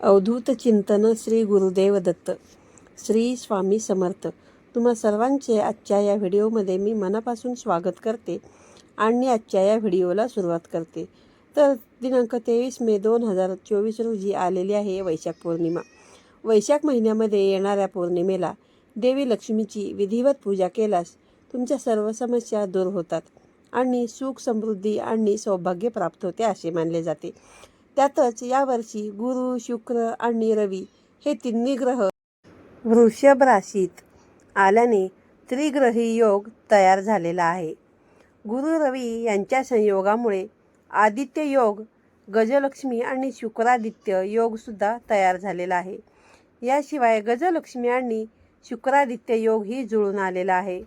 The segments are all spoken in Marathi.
अवधूत चिंतन श्री गुरुदेव दत्त. श्री स्वामी समर्थ. तुम्हा सर्वांचे आजच्या या व्हिडिओमध्ये मी मनापासून स्वागत करते आणि आजच्या या व्हिडिओला सुरुवात करते. तर दिनांक तेवीस मे दोन हजार चोवीस रोजी आलेली आहे वैशाख पौर्णिमा. वैशाख महिन्यामध्ये येणाऱ्या पौर्णिमेला देवी लक्ष्मीची विधिवत पूजा केल्यास तुमच्या सर्व समस्या दूर होतात आणि सुख समृद्धी आणि सौभाग्य प्राप्त होते असे मानले जाते. त्यातच यावर्षी गुरु शुक्र आणि रवी हे तिन्ही ग्रह वृषभ राशीत आल्याने त्रिग्रही योग तयार झालेला आहे. गुरु रवी यांच्या संयोगामुळे आदित्य योग गजलक्ष्मी आणि शुक्रादित्य योगसुद्धा तयार झालेला आहे. याशिवाय गजलक्ष्मी आणि शुक्रादित्य योग ही जुळून आलेला आहे.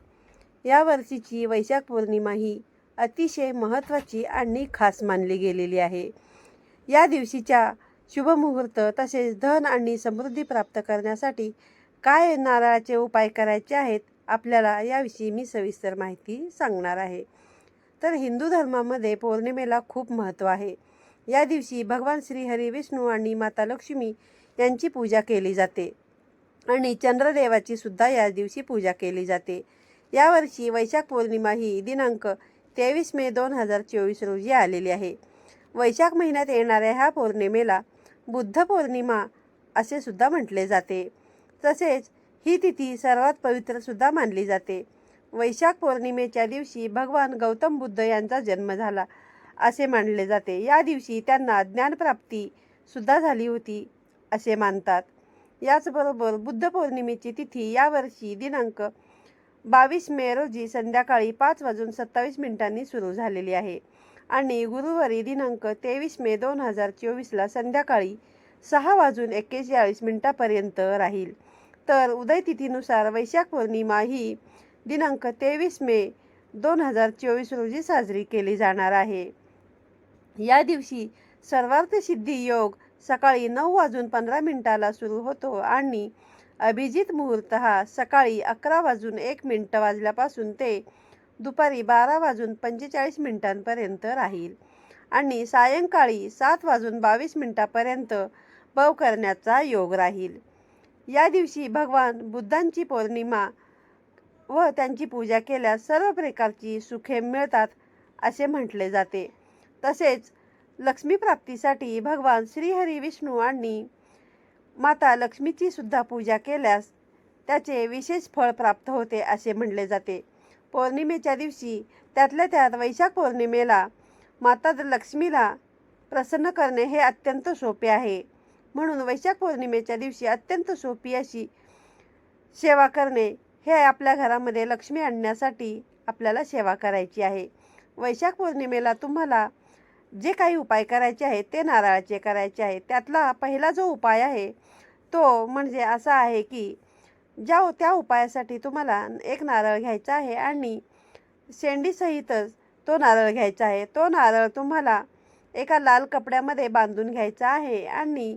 या वर्षीची वैशाख पौर्णिमा ही अतिशय महत्त्वाची आणि खास मानली गेलेली आहे. या दिवशीच्या शुभमुहूर्त तसेच धन आणि समृद्धी प्राप्त करण्यासाठी काय नारळाचे उपाय करायचे आहेत आपल्याला याविषयी मी सविस्तर माहिती सांगणार आहे. तर हिंदू धर्मामध्ये पौर्णिमेला खूप महत्त्व आहे. या दिवशी भगवान श्री हरी विष्णू आणि माता लक्ष्मी यांची पूजा केली जाते आणि चंद्रदेवाची सुद्धा या दिवशी पूजा केली जाते. यावर्षी वैशाख पौर्णिमा ही दिनांक तेवीस मे दोन हजार चोवीस रोजी आलेली आहे. वैशाख महिन्यात येणाऱ्या ह्या पौर्णिमेला बुद्ध पौर्णिमा असे सुद्धा म्हटले जाते. तसेच ही तिथी सर्वात पवित्र सुद्धा मानली जाते. वैशाख पौर्णिमेच्या दिवशी भगवान गौतम बुद्ध यांचा जन्म झाला असे मानले जाते. या दिवशी त्यांना ज्ञानप्राप्ती सुद्धा झाली होती असे मानतात. याचबरोबर बुद्ध पौर्णिमेची तिथी यावर्षी दिनांक बावीस मे रोजी संध्याकाळी पाच वाजून सत्तावीस मिनिटांनी सुरू झालेली आहे. आणि गुरुवारी दिनांक तेवीस मे दोन हजार चोवीसला संध्याकाळी सहा वाजून एक्केचाळीस मिनिटापर्यंत राहील. तर उदयतिथीनुसार वैशाख पौर्णिमा ही दिनांक तेवीस मे दोन हजार चोवीस रोजी साजरी केली जाणार आहे. या दिवशी सर्वार्थ सिद्धी योग सकाळी नऊ वाजून पंधरा मिनिटाला सुरू होतो आणि अभिजित मुहूर्त हा सकाळी अकरा वाजून एक मिनटं वाजल्यापासून ते दुपारी बारा वाजून पंचेचाळीस मिनिटांपर्यंत राहील. आणि सायंकाळी सात वाजून बावीस मिनिटापर्यंत बव करण्याचा योग राहील. या दिवशी भगवान बुद्धांची पौर्णिमा व त्यांची पूजा केल्यास सर्व प्रकारची सुखे मिळतात असे म्हटले जाते. तसेच लक्ष्मीप्राप्तीसाठी भगवान श्रीहरी विष्णू आणि माता लक्ष्मीची सुद्धा पूजा केल्यास त्याचे विशेष फळ प्राप्त होते असे म्हणले जाते. पौर्णिमेच्या दिवशी त्यातल्या त्यात वैशाख पौर्णिमेला माता लक्ष्मीला प्रसन्न करणे हे अत्यंत सोपे आहे. म्हणून वैशाख पौर्णिमेच्या दिवशी अत्यंत सोपी अशी सेवा करणे हे आपल्या घरामध्ये लक्ष्मी आणण्यासाठी आपल्याला सेवा करायची आहे. वैशाख पौर्णिमेला तुम्हाला जे काही उपाय करायचे आहेत ते नारळाचे करायचे आहे त्यातला पहिला जो उपाय आहे तो म्हणजे असा आहे की ज्या त्या उपायासाठी तुम्हाला एक नारळ घ्यायचा आहे आणि शेंडीसहितच तो नारळ घ्यायचा आहे. तो नारळ तुम्हाला एका लाल कपड्यामध्ये बांधून घ्यायचा आहे आणि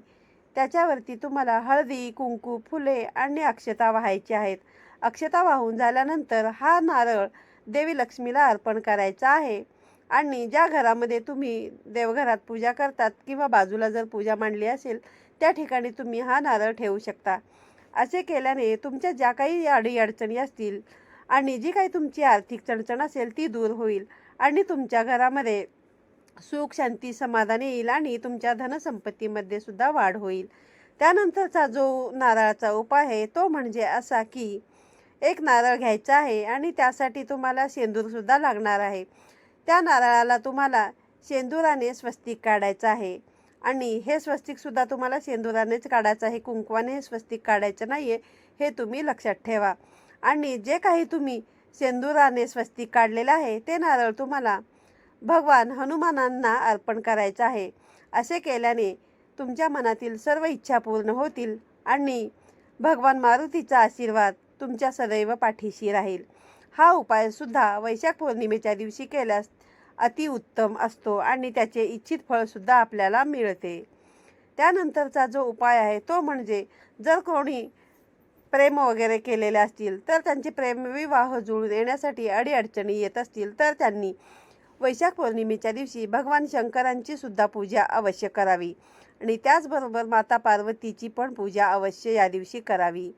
त्याच्यावरती तुम्हाला हळदी कुंकू फुले आणि अक्षता वाहायची आहेत. अक्षता वाहून झाल्यानंतर हा नारळ देवी लक्ष्मीला अर्पण करायचा आहे आणि ज्या घरामध्ये तुम्ही देवघरात पूजा करतात किंवा बाजूला जर पूजा मांडली असेल त्या ठिकाणी तुम्ही हा नारळ ठेवू शकता. असे केल्याने तुमच्या ज्या काही अडीअडचणी असतील आणि जी काही तुमची आर्थिक चणचण असेल ती दूर होईल आणि तुमच्या घरामध्ये सुख शांती समाधान येईल आणि तुमच्या धनसंपत्तीमध्ये सुद्धा वाढ होईल. त्यानंतरचा जो नारळाचा उपाय आहे तो म्हणजे असा की एक नारळ घ्यायचा आहे आणि त्यासाठी तुम्हाला सेंदूरसुद्धा लागणार आहे. त्या नारळाला तुम्हाला सेंदुराने स्वस्तिक काढायचं आहे. आणि हे स्वस्तिकसुद्धा तुम्हाला सेंदुरानेच काढायचं आहे कुंकवाने हे स्वस्तिक काढायचं नाही आहे हे तुम्ही लक्षात ठेवा. आणि जे काही तुम्ही सेंदुराने स्वस्तिक काढलेलं आहे ते नारळ तुम्हाला भगवान हनुमानांना अर्पण करायचं आहे. असे केल्याने तुमच्या मनातील सर्व इच्छा पूर्ण होतील आणि भगवान मारुतीचा आशीर्वाद तुमच्या सदैव पाठीशी राहील. हा उपायसुद्धा वैशाख पौर्णिमेच्या दिवशी केल्यास अतिउत्तम असतो आणि त्याचे इच्छित फळसुद्धा आपल्याला मिळते. त्यानंतरचा जो उपाय आहे तो म्हणजे जर कोणी प्रेम वगैरे केलेले असतील तर त्यांचे प्रेमविवाह जुळून येण्यासाठी अडीअडचणी येत असतील तर त्यांनी वैशाख पौर्णिमेच्या दिवशी भगवान शंकरांची सुद्धा पूजा अवश्य करावी. आणि त्याचबरोबर माता पार्वतीची पण पूजा अवश्य या दिवशी करावी.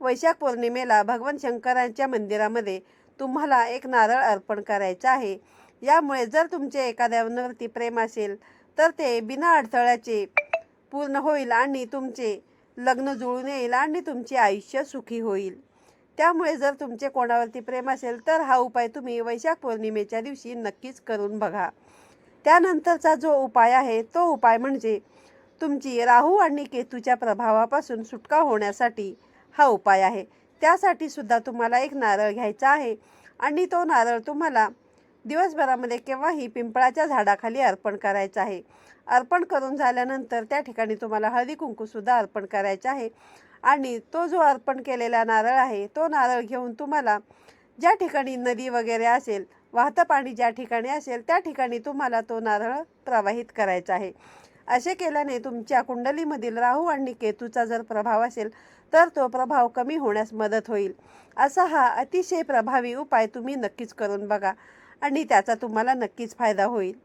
वैशाख पौर्णिमेला भगवान शंकरांच्या मंदिरामध्ये तुम्हाला एक नारळ अर्पण करायचा आहे. यामुळे जर तुमचे एखाद्यावरती प्रेम असेल तर ते बिना अडथळ्याचे पूर्ण होईल आणि तुमचे लग्न जुळून येईल आणि तुमचे आयुष्य सुखी होईल. त्यामुळे जर तुमचे कोणावरती प्रेम असेल तर हा उपाय तुम्ही वैशाख पौर्णिमेच्या दिवशी नक्कीच करून बघा. त्यानंतरचा जो उपाय आहे तो उपाय म्हणजे तुमची राहू आणि केतूच्या प्रभावापासून सुटका होण्यासाठी हा उपाय आहे. त्यासाठी सुद्धा तुम्हाला एक नारळ घ्यायचा आहे आणि तो नारळ तुम्हाला दिवसभरामध्ये केव्हाही पिंपळाच्या झाडाखाली अर्पण करायचं आहे. अर्पण करून झाल्यानंतर त्या ठिकाणी तुम्हाला हळदी कुंकूसुद्धा अर्पण करायचं आहे. आणि तो जो अर्पण केलेला नारळ आहे तो नारळ घेऊन तुम्हाला ज्या ठिकाणी नदी वगैरे असेल वाहतं पाणी ज्या ठिकाणी असेल त्या ठिकाणी तुम्हाला तो नारळ प्रवाहित करायचा आहे. असे केल्याने तुमच्या कुंडलीमधील राहू आणि केतूचा जर प्रभाव असेल तर तो प्रभाव कमी होण्यास मदत होईल. असा हा अतिशय प्रभावी उपाय तुम्ही नक्कीच करून बघा. आणि त्याचा तुम्हाला नक्कीच फायदा होईल.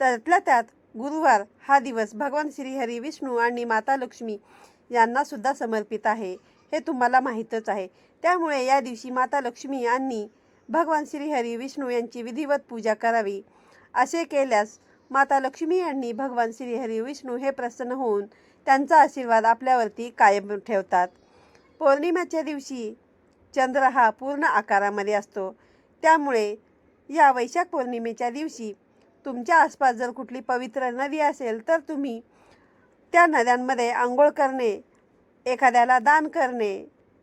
त्यातल्या त्यात गुरुवार हा दिवस भगवान श्रीहरी विष्णू आणि माता लक्ष्मी यांनासुद्धा समर्पित आहे हे तुम्हाला माहीतच आहे. त्यामुळे या दिवशी माता लक्ष्मी आणि भगवान श्रीहरी विष्णू यांची विधिवत पूजा करावी. असे केल्यास माता लक्ष्मी यांनी भगवान श्रीहरी विष्णू हे प्रसन्न होऊन त्यांचा आशीर्वाद आपल्यावरती कायम ठेवतात. पौर्णिमेच्या दिवशी चंद्र हा पूर्ण आकारामध्ये असतो. त्यामुळे या वैशाख पौर्णिमेच्या दिवशी तुमच्या आसपास जर कुठली पवित्र नदी असेल तर तुम्ही त्या नद्यांमध्ये आंघोळ करणे एखाद्याला दान करणे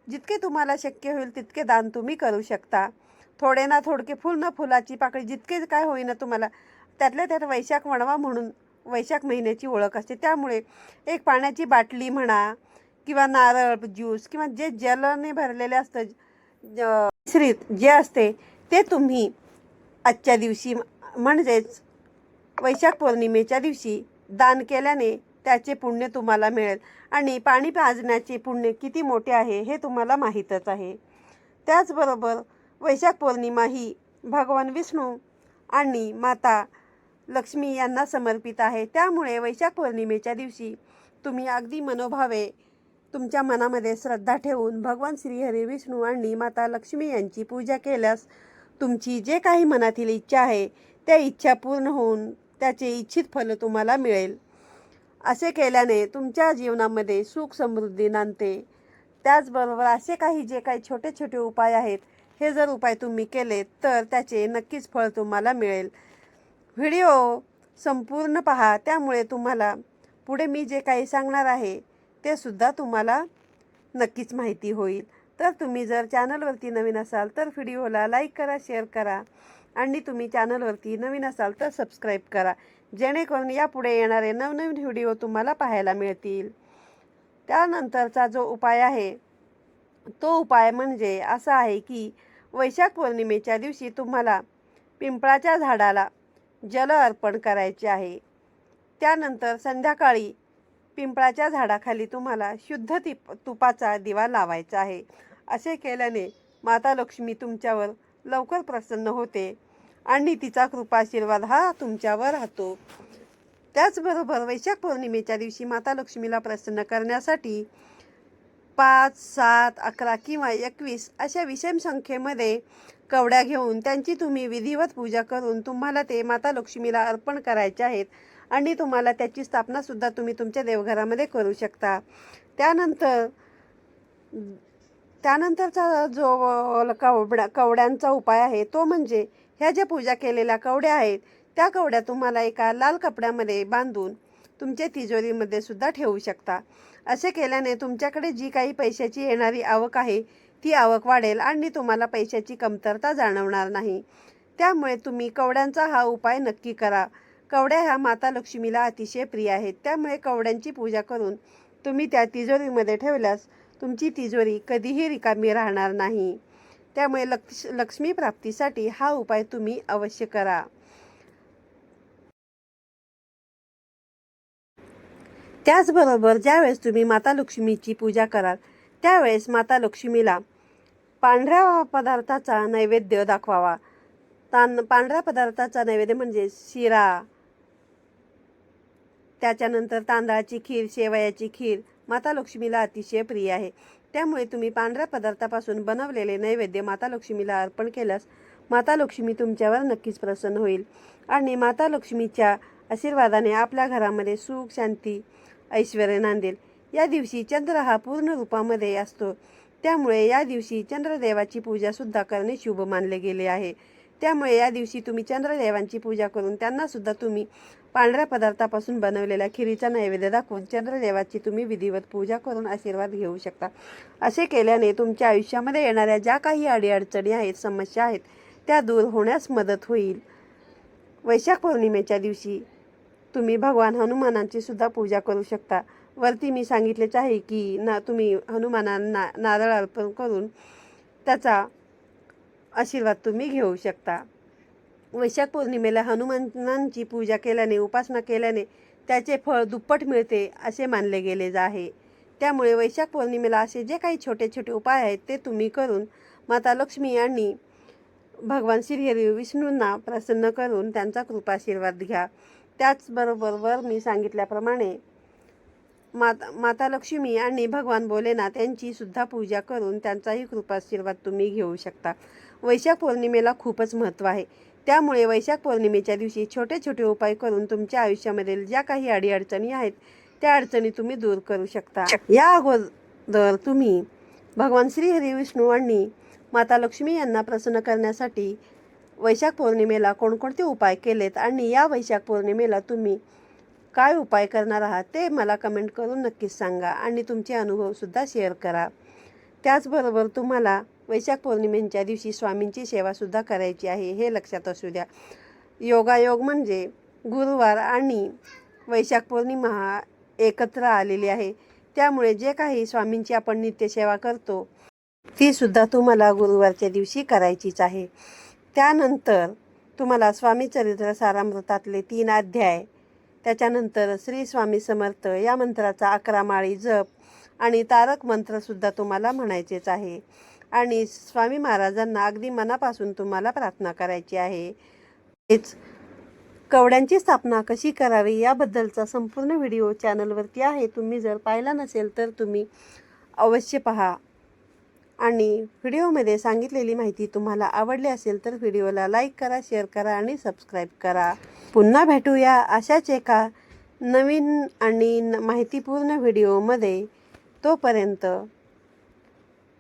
जितके तुम्हाला शक्य होईल तितके दान तुम्ही करू शकता. थोडे ना थोडके फुल ना फुलाची पाकळी जितके काय होईना तुम्हाला त्यातल्या त्यात वैशाख वणवा म्हणून वैशाख महिन्याची ओळख असते. त्यामुळे एक पाण्याची बाटली म्हणा किंवा नारळ ज्यूस किंवा जे जलाने भरलेले असतं ज- मिश्रित जे असते ते तुम्ही आजच्या दिवशी म्हणजेच वैशाख पौर्णिमेच्या दिवशी दान केल्याने त्याचे पुण्य तुम्हाला मिळेल. आणि पाणी पाजण्याचे पुण्य किती मोठे आहे हे तुम्हाला माहीतच आहे. त्याचबरोबर वैशाख पौर्णिमा ही भगवान विष्णू आणि माता लक्ष्मी यांना समर्पित आहे. त्यामुळे वैशाख पौर्णिमेच्या दिवशी तुम्ही अगदी मनोभावे तुमच्या मनामध्ये श्रद्धा ठेवून भगवान श्रीहरी विष्णू आणि माता लक्ष्मी यांची पूजा केल्यास तुमची जे काही मनातील इच्छा आहे त्या इच्छा पूर्ण होऊन त्याचे इच्छित फल तुम्हाला मिळेल. असे केल्याने तुमच्या जीवनामध्ये सुख समृद्धी नांदते. त्याचबरोबर असे काही जे काही छोटे छोटे उपाय आहेत हे जर उपाय तुम्ही केले तर त्याचे नक्कीच फळ तुम्हाला मिळेल. व्हिडिओ संपूर्ण पहा त्यामुळे तुम्हाला पुढे मी जे काही सांगणार आहे ते सुद्धा तुम्हाला नक्कीच माहिती होईल. तर तुम्ही जर चॅनलवरती नवीन असाल तर व्हिडिओला लाईक करा शेअर करा आणि तुम्ही चॅनलवरती नवीन असाल तर सबस्क्राईब करा. जेणेकरून यापुढे येणारे नवनवीन व्हिडिओ तुम्हाला पाहायला मिळतील. त्यानंतरचा जो उपाय आहे तो उपाय म्हणजे असा आहे की वैशाख पौर्णिमेच्या दिवशी तुम्हाला पिंपळाच्या झाडाला जल अर्पण करायचे आहे. त्यानंतर संध्याकाळी पिंपळाच्या झाडाखाली तुम्हाला शुद्ध तिप तुपाचा दिवा लावायचा आहे. असे केल्याने माता लक्ष्मी तुमच्यावर लवकर प्रसन्न होते आणि तिचा कृपाशीर्वाद हा तुमच्यावर राहतो. त्याचबरोबर वैशाख पौर्णिमेच्या दिवशी माता लक्ष्मीला प्रसन्न करण्यासाठी पाच सात अकरा किंवा एकवीस अशा विषम संख्येमध्ये कवड्या घेऊन त्यांची तुम्ही विधिवत पूजा करून तुम्हाला ते माता लक्ष्मीला अर्पण करायचे आहेत. आणि तुम्हाला त्याची स्थापनासुद्धा तुम्ही तुमच्या देवघरामध्ये करू शकता. त्यानंतर त्यानंतरचा जो कवड्या कवड्यांचा उपाय आहे तो म्हणजे ह्या ज्या पूजा केलेल्या कवड्या आहेत त्या कवड्या तुम्हाला एका लाल कपड्यामध्ये बांधून तुमच्या तिजोरीमध्ये सुद्धा ठेवू शकता. असे केल्याने तुमच्याकडे जी काही पैशाची येणारी आवक आहे ती आवक वाढेल आणि तुम्हाला पैशाची कमतरता जाणवणार नाही. त्यामुळे तुम्ही कवड्यांचा हा उपाय नक्की करा. कवड्या ह्या माता लक्ष्मीला अतिशय प्रिय आहेत. त्यामुळे कवड्यांची पूजा करून तुम्ही त्या तिजोरीमध्ये ठेवल्यास तुमची तिजोरी कधीही रिकामी राहणार नाही. त्यामुळे लक्ष लक्ष्मी प्राप्तीसाठी हा उपाय तुम्ही अवश्य करा. त्याचबरोबर ज्यावेळेस तुम्ही माता लक्ष्मीची पूजा कराल त्यावेळेस माता लक्ष्मीला पांढऱ्या पदार्थाचा नैवेद्य दाखवावा. तान पांढऱ्या पदार्थाचा नैवेद्य म्हणजे शिरा. त्याच्यानंतर तांदळाची खीर शेवयाची खीर. माता लक्ष्मीला अतिशय प्रिय आहे. त्यामुळे तुम्ही पांढऱ्या पदार्थापासून बनवलेले नैवेद्य माता लक्ष्मीला अर्पण केल्यास माता लक्ष्मी तुमच्यावर नक्कीच प्रसन्न होईल. आणि माता लक्ष्मीच्या आशीर्वादाने आपल्या घरामध्ये सुख शांती ऐश्वर नांदेल. या दिवशी चंद्र हा पूर्ण रूपामध्ये असतो. त्यामुळे या दिवशी चंद्रदेवाची पूजासुद्धा करणे शुभ मानले गेले आहे. त्यामुळे या दिवशी तुम्ही चंद्रदेवांची पूजा करून त्यांनासुद्धा तुम्ही पांढऱ्या पदार्थापासून बनवलेल्या खिरीचा नैवेद्य दाखवून चंद्रदेवाची तुम्ही विधिवत पूजा करून आशीर्वाद घेऊ शकता. असे केल्याने तुमच्या आयुष्यामध्ये येणाऱ्या ज्या काही अडीअडचणी आहेत समस्या आहेत त्या दूर होण्यास मदत होईल. वैशाख पौर्णिमेच्या दिवशी तुम्ही भगवान हनुमानांची सुद्धा पूजा करू शकता. वरती मी सांगितलेच आहे की ना तुम्ही हनुमानांना नारळ अर्पण करून त्याचा आशीर्वाद तुम्ही घेऊ शकता. वैशाख पौर्णिमेला हनुमानांची पूजा केल्याने उपासना केल्याने त्याचे फळ दुप्पट मिळते असे मानले गेले आहे. त्यामुळे वैशाख पौर्णिमेला असे जे काही छोटे छोटे उपाय आहेत ते तुम्ही करून माता लक्ष्मी आणि भगवान श्रीहरी विष्णूंना प्रसन्न करून त्यांचा कृपाशीर्वाद घ्या. त्याचबरोबर वर मी सांगितल्याप्रमाणे माता माता लक्ष्मी आणि भगवान भोलेनाथ यांची सुद्धा पूजा करून त्यांचाही कृपाशीर्वाद तुम्ही घेऊ शकता. वैशाख पौर्णिमेला खूपच महत्त्व आहे. त्यामुळे वैशाख पौर्णिमेच्या दिवशी छोटे छोटे उपाय करून तुमच्या आयुष्यामधील ज्या काही अडीअडचणी आहेत त्या अडचणी तुम्ही दूर करू शकता. या अगोदर तुम्ही भगवान श्री हरी विष्णू आणि माता लक्ष्मी यांना प्रसन्न करण्यासाठी वैशाख पौर्णिमेला कोणकोणते उपाय केलेत आणि या वैशाख पौर्णिमेला तुम्ही काय उपाय करणार आहात ते मला कमेंट करून नक्कीच सांगा आणि तुमचे अनुभवसुद्धा शेअर करा. त्याचबरोबर तुम्हाला वैशाख पौर्णिमेच्या दिवशी स्वामींची सेवासुद्धा करायची आहे हे लक्षात असू द्या. योगायोग म्हणजे गुरुवार आणि वैशाख पौर्णिमा हा एकत्र आलेली आहे. त्यामुळे जे काही स्वामींची आपण नित्यसेवा करतो तीसुद्धा तुम्हाला गुरुवारच्या दिवशी करायचीच आहे. त्यानंतर तुम्हाला स्वामी चरित्र सारामृतातले तीन अध्याय त्याच्यानंतर श्री स्वामी समर्थ या मंत्राचा अकरा माळी जप आणि तारक मंत्रसुद्धा तुम्हाला म्हणायचेच आहे. आणि स्वामी महाराजांना अगदी मनापासून तुम्हाला प्रार्थना करायची आहे. हेच कवड्यांची स्थापना कशी करावी याबद्दलचा संपूर्ण व्हिडिओ चॅनलवरती आहे. तुम्ही जर पाहिला नसेल तर तुम्ही अवश्य पहा. आणि व्हिडिओमध्ये सांगितलेली माहिती तुम्हाला आवडली असेल तर व्हिडिओला लाईक करा शेअर करा आणि सबस्क्राईब करा. पुन्हा भेटूया अशाच एका नवीन आणि न- माहितीपूर्ण व्हिडिओमध्ये. तोपर्यंत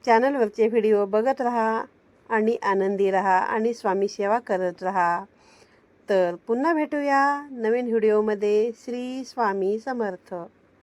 चॅनलवरचे व्हिडिओ बघत राहा आणि आनंदी राहा आणि स्वामी सेवा करत राहा. तर पुन्हा भेटूया नवीन व्हिडिओमध्ये. श्री स्वामी समर्थ.